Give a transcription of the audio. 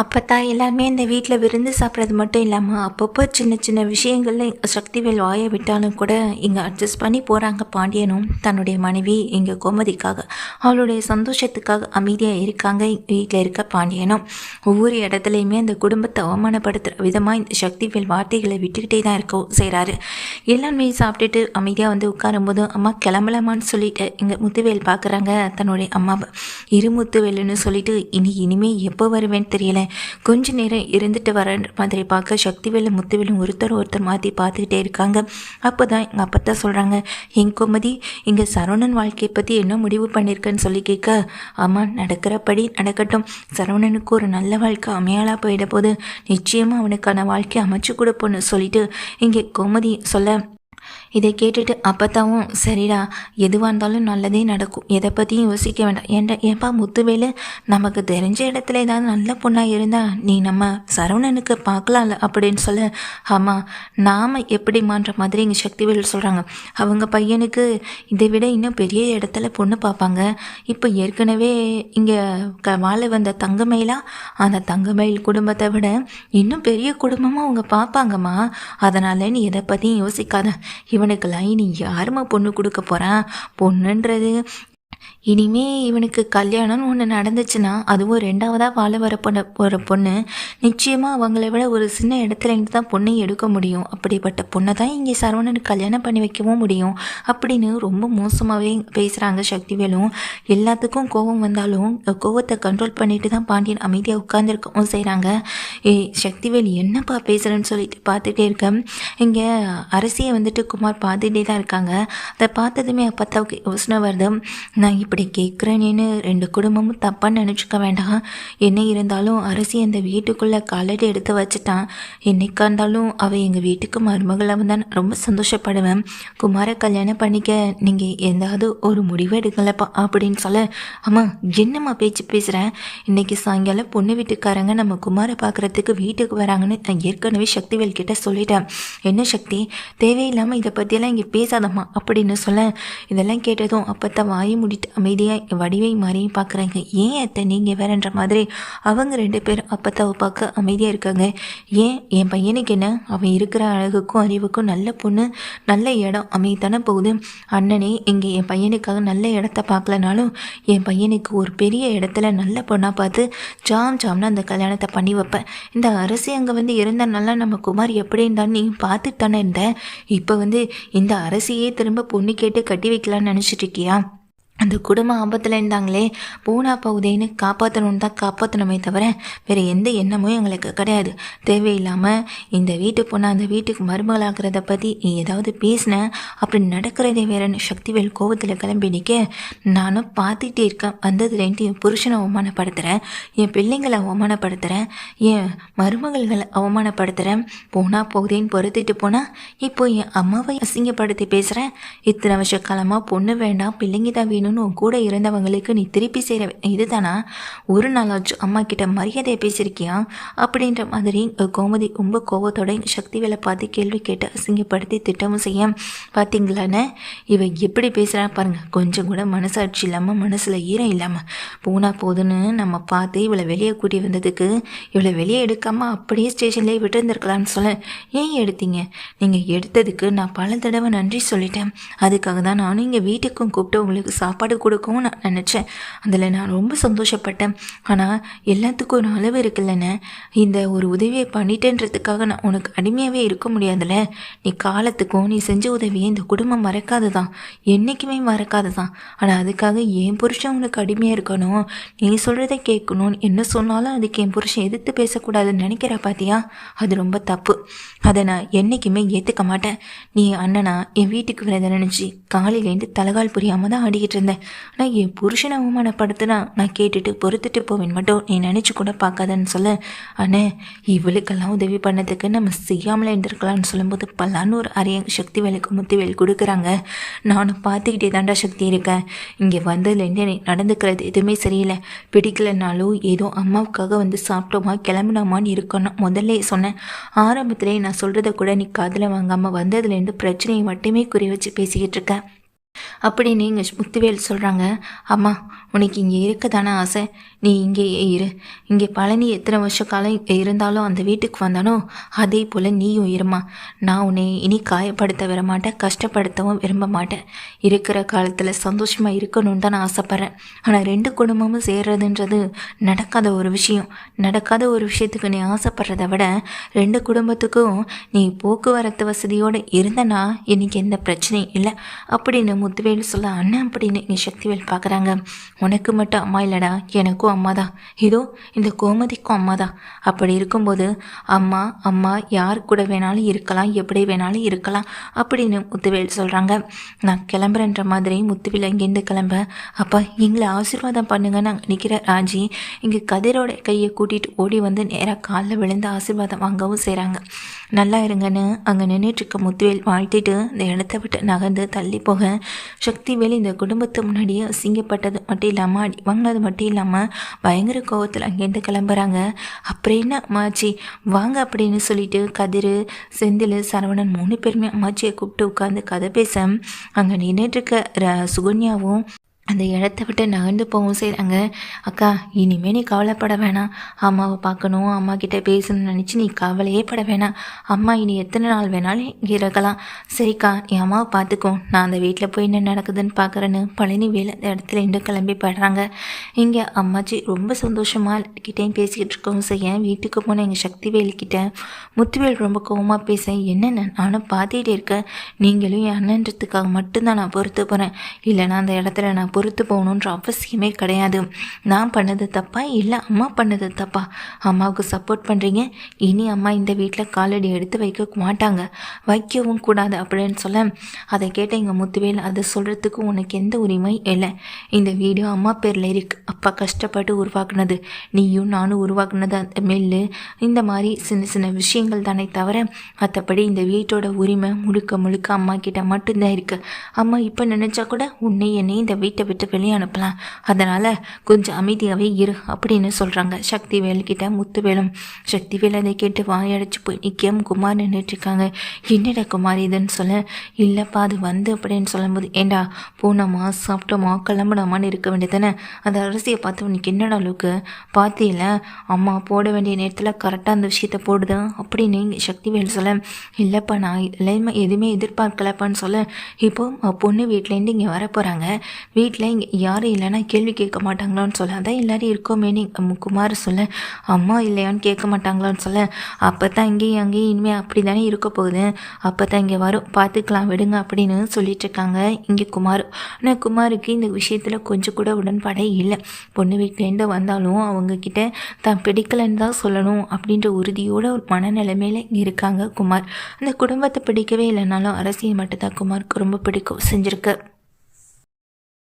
அப்போத்தான் எல்லாருமே இந்த வீட்டில் விருந்து சாப்பிட்றது மட்டும் இல்லாமல் அப்பப்போ சின்ன சின்ன விஷயங்களில் சக்திவேல் வாய விட்டாலும் கூட இங்கே அட்ஜஸ்ட் பண்ணி போகிறாங்க பாண்டியனும் தன்னுடைய மனைவி இங்கே கோமதிக்காக. அவளுடைய சந்தோஷத்துக்காக அமைதியாக இருக்காங்க வீட்டில் இருக்க பாண்டியனும். ஒவ்வொரு இடத்துலையுமே அந்த குடும்பத்தை அவமானப்படுத்துகிற விதமாக இந்த சக்திவேல் வார்த்தைகளை விட்டுக்கிட்டே தான் இருக்கவும் செய்கிறாரு எல்லாருமே சாப்பிட்டுட்டு அமைதியாக வந்து உட்காரும்போது அம்மா கிளம்பலாமான்னு சொல்லிட்டு இங்கே முத்துவேல் பார்க்குறாங்க தன்னுடைய அம்மாவை. இரு முத்துவேலுன்னு சொல்லிட்டு இனி இனிமே எப்போ வருவேன்னு தெரியல. கொஞ்ச நேரம் இருந்துட்டு வர மாதிரி பார்க்க சக்திவேலு முத்துவேலும் ஒருத்தர் ஒருத்தர் மாற்றி பார்த்துக்கிட்டே இருக்காங்க. அப்போ தான் எங்கள் அப்பா தான் சொல்கிறாங்க என் கோமதி இங்கே சரவணன் வாழ்க்கையை பற்றி என்ன முடிவு பண்ணியிருக்கேன்னு சொல்லி கேட்க? ஆமாம் நடக்கிறபடி நடக்கட்டும். சரவணனுக்கு ஒரு நல்ல வாழ்க்கை அமையாளாக போயிட போது நிச்சயமாக அவனுக்கான வாழ்க்கையை அமைச்சு கொடுப்போன்னு சொல்லிட்டு இங்கே கோமதி சொல்ல இதை கேட்டுட்டு அப்பத்தாவும் சரிடா எதுவாக இருந்தாலும் நல்லதே நடக்கும். எதை பற்றியும் யோசிக்க வேண்டாம். ஏன்டா ஏன்பா முத்துவேலு நமக்கு தெரிஞ்ச இடத்துல ஏதாவது நல்ல பொண்ணாக இருந்தால் நீ நம்ம சரவணனுக்கு பார்க்கலாம்ல அப்படின்னு சொல்ல ஆமாம் நாம் எப்படிமான்ற மாதிரி இங்கே சக்திவேல் சொல்கிறாங்க அவங்க பையனுக்கு இதை விட இன்னும் பெரிய இடத்துல பொண்ணு பார்ப்பாங்க. இப்போ ஏற்கனவே இங்கே க வாழ வந்த தங்கமயிலா அந்த தங்கமயில் குடும்பத்தை விட இன்னும் பெரிய குடும்பமாக அவங்க பார்ப்பாங்கம்மா. அதனால் நீ எதை பற்றியும் யோசிக்காத. இவனுக்கெல்லாம் இனி யாரும்மா பொண்ணு கொடுக்க போகிறான் பொண்ணுன்றது இனிமே இவனுக்கு கல்யாணம்னு ஒன்று நடந்துச்சுன்னா அதுவும் ரெண்டாவதாக வாழ வர பொண்ணு ஒரு பொண்ணு நிச்சயமாக அவங்கள விட ஒரு சின்ன இடத்துல இருந்து தான் பொண்ணை எடுக்க முடியும். அப்படிப்பட்ட பொண்ணை தான் இங்கே சரவணனுக்கு கல்யாணம் பண்ணி வைக்கவும் முடியும். அப்படின்னு ரொம்ப மோசமாகவே பேசுகிறாங்க சக்திவேலும் எல்லாத்துக்கும் கோபம் வந்தாலும் கோவத்தை கண்ட்ரோல் பண்ணிட்டு தான் பாண்டியன் அமைதியாக உட்காந்துருக்கவும் செய்கிறாங்க ஏ சக்திவேல் என்னப்பா பேசுகிறேன்னு சொல்லிட்டு பார்த்துட்டே இருக்கேன் இங்கே அரசியை வந்துட்டு குமார் பார்த்துட்டே தான் இருக்காங்க. அதை பார்த்ததுமே அப்பத்தாவுக்கு யோசனை வருது நான் இப்படி கேட்குறேனேன்னு ரெண்டு குடும்பமும் தப்பாக நினச்சிக்க வேண்டாம். என்ன இருந்தாலும் அரசி அந்த வீட்டுக்குள்ளே காலடி எடுத்து வச்சுட்டான். என்னைக்கா இருந்தாலும் அவள் எங்கள் வீட்டுக்கு மருமகளாக தான் ரொம்ப சந்தோஷப்படுவேன். குமார கல்யாணம் பண்ணிக்க நீங்கள் எதாவது ஒரு முடிவு எடுக்கலப்பா அப்படின்னு சொல்ல அம்மா என்னம்மா பேச்சு பேசுகிறேன் இன்னைக்கு சாயங்காலம் பொண்ணு வீட்டுக்காரங்க நம்ம குமாரை பார்க்குறதுக்கு வீட்டுக்கு வராங்கன்னு நான் ஏற்கனவே சக்திவேல் கிட்ட சொல்லிட்டேன். என்ன சக்தி? தேவையில்லாமல் இதை பற்றியெல்லாம் இங்கே பேசாதம்மா அப்படின்னு சொல்ல இதெல்லாம் கேட்டதும் அப்போ வாயை முடிட்டு அமைதியாக வடிவை மாறியும் பார்க்குறாங்க ஏன் அத்தை நீங்கள் வேறன்ற மாதிரி அவங்க ரெண்டு பேரும் அப்பத்தாவை பார்க்க அமைதியாக இருக்காங்க. ஏன்? என் பையனுக்கு என்ன? அவன் இருக்கிற அழகுக்கும் அறிவுக்கும் நல்ல பொண்ணு நல்ல இடம் அமையத்தானே போகுது. அண்ணனே இங்கே என் பையனுக்காக நல்ல இடத்த பார்க்கலனாலும் என் பையனுக்கு ஒரு பெரிய இடத்துல நல்ல பொண்ணாக பார்த்து ஜாம் ஜாம்னு அந்த கல்யாணத்தை பண்ணி வைப்பேன் இந்த அரசி அங்கே வந்து இருந்தனால நம்ம குமார் எப்படி இருந்தான்னு நீ பார்த்துட்டு தானே இருந்த. இப்போ வந்து இந்த அரசியே திரும்ப பொண்ணு கேட்டு கட்டி வைக்கலான்னு நினச்சிட்டு இருக்கியா? அந்த குடும்ப ஆபத்தில் இருந்தாங்களே பூனா பகுதின்னு காப்பாற்றணும்னு தான் காப்பாற்றணுமே தவிர வேறு எந்த எண்ணமும் எங்களுக்கு கிடையாது. தேவையில்லாமல் இந்த வீட்டு பொண்ணை அந்த வீட்டுக்கு மருமகளாகிறத பற்றி நீ ஏதாவது பேசின அப்படி நடக்கிறதே வேறன்னு சக்திவேல் கோவத்தில் கிளம்பி நிற்க நானும் பார்த்துட்டே இருக்கேன். வந்ததுலேன்ட்டு என் புருஷனை அவமானப்படுத்துகிறேன் என் பிள்ளைங்களை அவமானப்படுத்துகிறேன் என் மருமகள்களை அவமானப்படுத்துகிறேன் பூனா பகுதின்னு பொறுத்துட்டு போனால் இப்போ என் அம்மாவை அசிங்கப்படுத்தி பேசுகிறேன் இத்தனை வருஷ காலமாக பொண்ணு வேண்டாம் பிள்ளைங்க தான் வேணும் வேணும்னு உன் கூட இருந்தவங்களுக்கு நீ திருப்பி செய்கிற இதுதானா? ஒரு நாளாச்சும் அம்மா கிட்ட மரியாதையை பேசியிருக்கியா? அப்படின்ற மாதிரி கோமதி ரொம்ப கோவத்தோட சக்தி வேலை பார்த்து கேள்வி கேட்டு அசிங்கப்படுத்தி திட்டமும் செய்ய பார்த்தீங்களான்னு இவன் எப்படி பேசுகிறா பாருங்கள் கொஞ்சம் கூட மனசாட்சி இல்லாமல் மனசில் ஈரம் இல்லாமல் போனால் போதுன்னு நம்ம பார்த்து இவளை வெளியே கூட்டி வந்ததுக்கு இவளை வெளியே எடுக்காமல் அப்படியே ஸ்டேஷன்லேயே விட்டுருந்துருக்கலாம்னு சொல்ல ஏன் எடுத்தீங்க? நீங்கள் எடுத்ததுக்கு நான் பல தடவை நன்றி சொல்லிட்டேன். அதுக்காக தான் நானும் இங்கே வீட்டுக்கும் கூப்பிட்டு உங்களுக்கு சாப்பிட்டு சாப்பாடு கொடுக்கவும் நான் நினச்சேன். அதில் நான் ரொம்ப சந்தோஷப்பட்டேன். ஆனால் எல்லாத்துக்கும் ஒரு அளவு இருக்குல்லண்ணே. இந்த ஒரு உதவியை பண்ணிட்டேன்றதுக்காக நான் உனக்கு அடிமையாகவே இருக்க முடியாதுல்ல? நீ காலத்துக்கும் நீ செஞ்ச உதவியை இந்த குடும்பம் மறக்காது தான் என்றைக்குமே மறக்காது தான் ஆனால் அதுக்காக என் புருஷன் உனக்கு அடிமையாக இருக்கணும். நீ சொல்கிறத கேட்கணும் என்ன சொன்னாலும் அதுக்கு என் புருஷன் எதிர்த்து பேசக்கூடாதுன்னு நினைக்கிற பாத்தியா? அது ரொம்ப தப்பு. அதை நான் என்றைக்குமே ஏற்றுக்க மாட்டேன். நீ அண்ணனா என் வீட்டுக்கு வரதை நினச்சி காலையிலேருந்து தலகால் புரியாமல் தான் ஆடிக்கிட்டு இருந்தேன். ஆனால் என் புருஷனை அவமானப்படுத்தினா நான் கேட்டுட்டு பொறுத்துட்டு போவேன். மட்டும் நீ நினச்சி கூட பார்க்காதன்னு சொல்ல. அண்ணே இவளுக்கெல்லாம் உதவி பண்ணதுக்கு நம்ம செய்யாமலே இருந்திருக்கலாம்னு சொல்லும்போது பல்லான்னு ஒரு அரிய சக்தி வேலைக்கு முத்திவேல் கொடுக்குறாங்க. நானும் பார்த்துக்கிட்டே தாண்டா சக்தி இருக்கேன். இங்கே வந்ததுலேருந்து நடந்துக்கிறது எதுவுமே சரியில்லை. பிடிக்கலனாலும் ஏதோ அம்மாவுக்காக வந்து சாப்பிட்டோமா கிளம்பினோமான்னு இருக்கணும். முதல்ல சொன்னேன். ஆரம்பத்திலே நான் சொல்கிறத கூட நீ காதில் வாங்காமல் வந்ததுலேருந்து பிரச்சனையை மட்டுமே குறி வச்சு பேசிக்கிட்டு இருக்கேன் அப்படின்னு இங்கே முத்துவேல் சொல்கிறாங்க அம்மா உனக்கு இங்கே இருக்க தானே ஆசை? நீ இங்கேயே இரு. இங்கே பழனி எத்தனை வருஷ காலம் இருந்தாலும் அந்த வீட்டுக்கு வந்தானோ அதே போல் நீயும் இருமா. நான் உன்னை இனி காயப்படுத்த விட மாட்டேன் கஷ்டப்படுத்தவும் விரும்ப மாட்டேன். இருக்கிற காலத்தில் சந்தோஷமாக இருக்கணும்னு தான் நான் ஆசைப்பட்றேன். ஆனால் ரெண்டு குடும்பமும் சேர்றதுன்றது நடக்காத ஒரு விஷயம். நடக்காத ஒரு விஷயத்துக்கு நீ ஆசைப்படுறத விட ரெண்டு குடும்பத்துக்கும் நீ போக்குவரத்து வசதியோடு இருந்தனா இன்னைக்கு எந்த பிரச்சனையும் இல்லை. அப்படின்னு முத்துவேல் சொல்ல அண்ணன் அப்படின்னு நீ சக்திவேல் பார்க்குறாங்க உனக்கு மட்டும் அம்மா இல்லைடா எனக்கும் அம்மா தான். இதோ இந்த கோமதிக்கும் அம்மா தான். அப்படி இருக்கும்போது அம்மா அம்மா யார் கூட வேணாலும் இருக்கலாம் எப்படி வேணாலும் இருக்கலாம் அப்படின்னு முத்துவேல் சொல்கிறாங்க நான் கிளம்புறேன்ற மாதிரி முத்துவேல் இங்கேருந்து கிளம்ப. அப்பா எங்களை ஆசீர்வாதம் பண்ணுங்க நான் நிற்கிற ராஜி இங்கே கதிரோட கையை கூட்டிகிட்டு ஓடி வந்து நேராக காலில் விழுந்து ஆசீர்வாதம் வாங்கவும் செய்கிறாங்க நல்லா இருங்கன்னு அங்கே நின்றுட்டுருக்க முத்துவேல் வாழ்த்திட்டு இந்த இடத்த விட்டு நகர்ந்து தள்ளி போக சக்திவேல் இந்த குடும்பத்து முன்னாடியே அசிங்கப்பட்டது மட்டும் இல்லாமல் அடி வாங்கினது மட்டும் இல்லாமல் பயங்கர கோவத்தில் அங்கேருந்து கிளம்புறாங்க. அப்புறம் என்ன அம்மாச்சி? வாங்க அப்படின்னு சொல்லிட்டு கதிர் செந்தில் சரவணன் மூணு பேருமே அம்மாச்சியை கூப்பிட்டு உட்காந்து கதை பேச அங்கே நின்றுட்டுருக்க சுகன்யாவும் அந்த இடத்த விட்டு நகர்ந்து போகவும் செய்கிறாங்க அக்கா இனிமேல் நீ கவலைப்பட வேணாம். அம்மாவை பார்க்கணும் அம்மா கிட்ட பேசணும்னு நினச்சி நீ கவலையே பட வேணாம். அம்மா இனி எத்தனை நாள் வேணாலும் இங்கே இருக்கலாம். சரிக்கா என் அம்மாவை பார்த்துக்கோ. நான் அந்த வீட்டில் போய் என்ன நடக்குதுன்னு பார்க்குறேன்னு பழனி வேலை அந்த இடத்துல இருந்து கிளம்பி படுறாங்க இங்கே அம்மாச்சி ரொம்ப சந்தோஷமாக கிட்டேயும் பேசிக்கிட்டு இருக்கவும் செய்ய வீட்டுக்கு போன எங்கள் சக்தி வேலிக்கிட்ட முத்துவேல் ரொம்ப கோவமாக பேச என்னென்ன நானும் பார்த்துக்கிட்டே இருக்கேன். நீங்களும் என் அண்ணன்றதுக்காக மட்டும்தான் நான் பொறுத்து போகிறேன் இல்லைனா அந்த இடத்துல நான் பொறுத்து போகணுன்ற அவசியமே கிடையாது. நான் பண்ணது தப்பா இல்லை அம்மா பண்ணது தப்பா? அம்மாவுக்கு சப்போர்ட் பண்ணுறீங்க இனி அம்மா இந்த வீட்டில் காலடி எடுத்து வைக்க மாட்டாங்க. வைக்கவும் கூடாது அப்படின்னு சொல்ல அதை கேட்ட எங்கள் முத்துவேல் அதை சொல்கிறதுக்கு உனக்கு எந்த உரிமை இல்லை. இந்த வீடியோ அம்மா பேரில் இருக்கு. அப்பா கஷ்டப்பட்டு உருவாக்குனது. நீயும் நானும் உருவாக்குனது? அந்த மெல்லு. இந்த மாதிரி சின்ன சின்ன விஷயங்கள் தானே தவிர மற்றபடி இந்த வீட்டோட உரிமை முழுக்க முழுக்க அம்மா கிட்ட மட்டும்தான் இருக்குது அம்மா இப்போ நினச்சா கூட உன்னை என்னை இந்த வீட்டை வீட்டை விட்டு வெளியே அனுப்பலாம். அதனால் கொஞ்சம் அமைதியாகவே இரு அப்படின்னு சொல்கிறாங்க சக்திவேல்கிட்ட முத்துவேலும். சக்திவேல் அதை கேட்டு வாயடைச்சு போய் நிற்கும் குமார் நின்றுட்டுருக்காங்க என்னடா குமார் இதுன்னு சொல்ல? இல்லைப்பா அது வந்து அப்படின்னு சொல்லும்போது ஏண்டா போனோமா சாப்பிட்டோமா கிளம்புனோமான்னு இருக்க வேண்டியதானே அந்த அரிசியை பார்த்து உனக்கு என்னடா அளவுக்கு பார்த்தியில அம்மா போட வேண்டிய நேரத்தில் கரெக்டாக அந்த விஷயத்த போடுது? அப்படின்னு சக்திவேல் சொல்ல இல்லைப்பா நான் எல்லாமே எதுவுமே எதிர்பார்க்கலப்பான்னு சொல்ல இப்போ பொண்ணு வீட்டிலேருந்து இங்கே வர போகிறாங்க வீட்டில் வீட்டில் இங்கே யாரும் இல்லைன்னா கேள்வி கேட்க மாட்டாங்களான்னு சொல்ல அதான் எல்லோரும் இருக்கோமே நீ குமார் சொல்ல அம்மா இல்லையான்னு கேட்க மாட்டாங்களான்னு சொல்ல அப்போ தான் இங்கேயும் அங்கேயும் இனிமேல் அப்படி தானே இருக்க போகுது. அப்போ தான் இங்கே வரும் பார்த்துக்கலாம் விடுங்க அப்படின்னு சொல்லிட்டு இருக்காங்க இங்கே குமார். ஆனால் குமாருக்கு இந்த விஷயத்தில் கொஞ்சம் கூட உடன்பாடே இல்லை. பொண்ணு வீட்டிலேருந்து வந்தாலும் அவங்கக்கிட்ட தான் பிடிக்கலைன்னு தான் சொல்லணும் அப்படின்ற உறுதியோட ஒரு மனநிலைமையில் இருக்காங்க குமார். அந்த குடும்பத்தை பிடிக்கவே இல்லைனாலும் அரசியல் மட்டும்தான் குமாருக்கு ரொம்ப பிடிக்கும் செஞ்சுருக்கு.